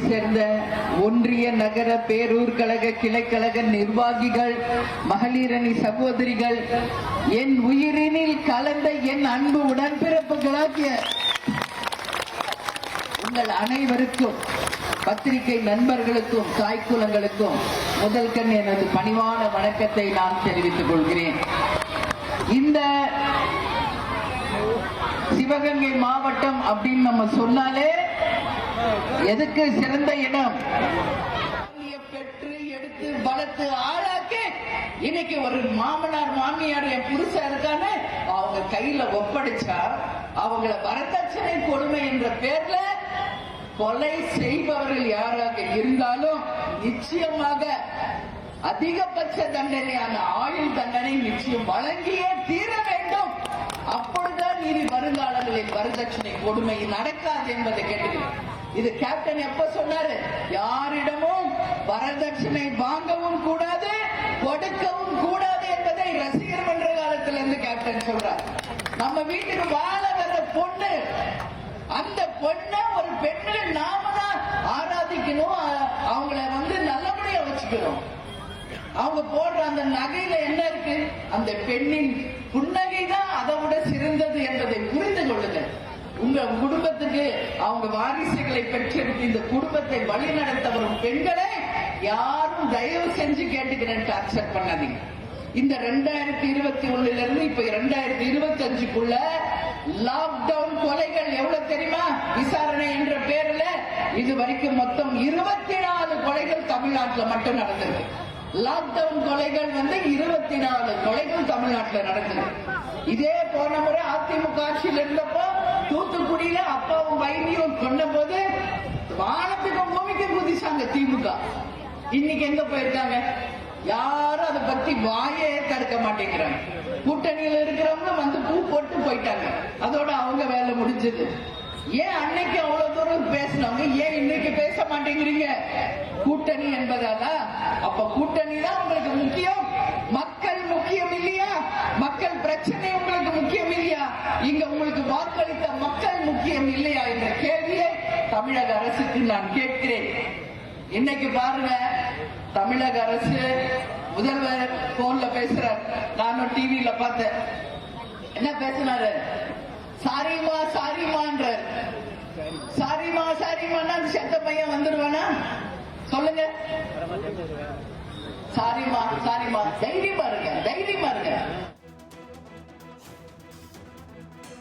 சேர்ந்த ஒன்றிய நகர பேரூர் கழக கிளைக்கழக நிர்வாகிகள் மகளிரணி சகோதரிகள் என் உயிரினில் கலந்த என் அன்பு உடன்பிறப்புகளாகிய உங்கள் அனைவருக்கும் பத்திரிகை நண்பர்களுக்கும் தாய்க்குலங்களுக்கும் முதல் கண் எனது பணிவான வணக்கத்தை நான் தெரிவித்துக் கொள்கிறேன். இந்த சிவகங்கை மாவட்டம் அப்படின்னு நம்ம சொன்னாலே எதுக்கு சிறந்த இடம் பெற்று எடுத்து வளர்த்து ஆளாக்கி இன்னைக்கு ஒரு மாமனார் மாமியார் என் புருஷன் இருக்கான்னு அவங்க கையில ஒப்படைச்சா அவங்கள வரதட்சணை கொடுமை என்ற பேர்ல கொலை செய்பவர்கள் யாராக இருந்தாலும் நிச்சயமாக அதிகபட்ச தண்டனையான ஆயுள் தண்டனை நிச்சயம் வழங்கியே தீர வேண்டும். அப்பொழுதுதான் இனி வருங்காலங்களில் வரதட்சணை கொடுமை நடக்காது என்பதை கேட்டுக்கிறேன். இது கேப்டன் எப்ப சொன்னாரு? யாரிடமும் வரதட்சணை வாங்கவும் கூடாது கொடுக்கவும் கூடாது என்பதை ரசிகர் மன்ற காலத்துல இருந்து கேப்டன் சொல்றார். நம்ம வீட்டுக்கு வாழ வர்ற பொண்ணு அந்த பொண்ணை ஒரு பெண்ணை நாம தான் ஆராதிக்கணும் அவங்கள வந்து நல்லபடியா வச்சுக்கணும். அவங்க போடுற அந்த நகையில என்ன இருக்கு? அந்த பெண்ணின் புன்னகை தான் அதை விட சிறந்தது என்பதை உங்க குடும்பத்துக்கு அவங்க வாரிசுகளை பெற்றெடுத்து இந்த குடும்பத்தை வழிநடத்த வரும் பெண்களை யாரும் தயவு செஞ்சு கேட்டுக்கிறேன் டார்ச்சர் பண்ணாதீங்க. இந்த ரெண்டாயிரத்தி இருபத்தி ஒண்ணுல இருந்து இப்ப இரண்டாயிரத்தி இருபத்தி அஞ்சுக்குள்ள லாக்டவுன் கொலைகள் எவ்வளவு தெரியுமா? விசாரணை என்ற பேர்ல இது வரைக்கும் மொத்தம் இருபத்தி நாலு கொலைகள் தமிழ்நாட்டுல மட்டும் நடந்திருக்கு. லாக்டவுன் கொலைகள் வந்து இருபத்தி நாலு கொலைகள் தமிழ்நாட்டுல நடந்தது இதே போன முறை அதிமுக ஆட்சியில் இருந்த தூத்துக்குடியில அப்பாவும் வைத்தியம் கொண்ட போது வானத்துக்கும் பூமிக்கும் குதிச்சாங்க திமுக. இன்னைக்கு எங்க போயிருக்காங்க? யாரும் அதை பத்தி வாயே தடுக்க மாட்டேங்கிறாங்க. கூட்டணியில இருக்கிறவங்க வந்து பூ போட்டு போயிட்டாங்க. அதோட அவங்க வேலை முடிஞ்சது. ஏன் அன்னைக்கு அவ்வளவு தூரம் பேசினவங்க? ஏன் இன்னைக்கு பேச மாட்டேங்கிறீங்க? கூட்டணி என்பதால. அப்ப கூட்டணி தான் உங்களுக்கு முக்கியம். மக்கள் முக்கியம் இல்லையா? மக்கள் பிரச்சனை உங்களுக்கு முக்கியம் இல்லையா இங்க உங்களுக்கு வாக்களித்த மக்கள் முக்கியம் இல்லையா என்ற கேள்வியை தமிழக அரசுக்கு நான் கேட்கிறேன். இன்னைக்கு பாருங்க தமிழக அரசு முதல்வர் போன்ல பேசுற நானும் டிவியில பார்த்தேன். என்ன பேசினாரு? சாரிமா சாரிமான்ற சாரிமா சாரிமானா அந்த செத்த பையன் வந்துருவானா? சொல்லுங்க. சாரிமா சாரிமா தைரியமா பாரு